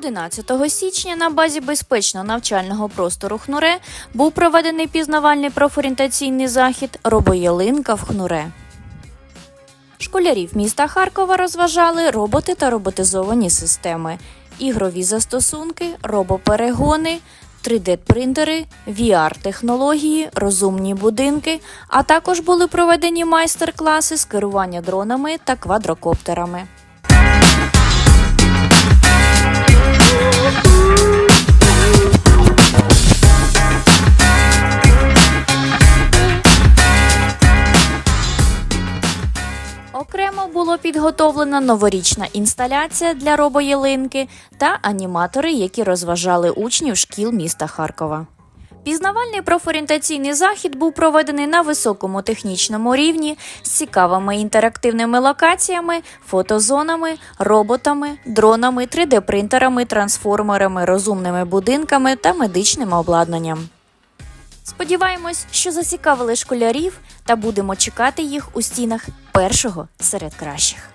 11 січня на базі безпечного навчального простору ХНУРЕ був проведений пізнавальний профорієнтаційний захід Робоялинка в ХНУРЕ. Школярів міста Харкова розважали роботи та роботизовані системи, ігрові застосунки, робоперегони, 3D-принтери, VR-технології, розумні будинки, а також були проведені майстер-класи з керування дронами та квадрокоптерами. Окремо було підготовлена новорічна інсталяція для робоялинки та аніматори, які розважали учнів шкіл міста Харкова. Пізнавальний профорієнтаційний захід був проведений на високому технічному рівні з цікавими інтерактивними локаціями, фотозонами, роботами, дронами, 3D-принтерами, трансформерами, розумними будинками та медичним обладнанням. Сподіваємось, що зацікавили школярів та будемо чекати їх у стінах першого серед кращих.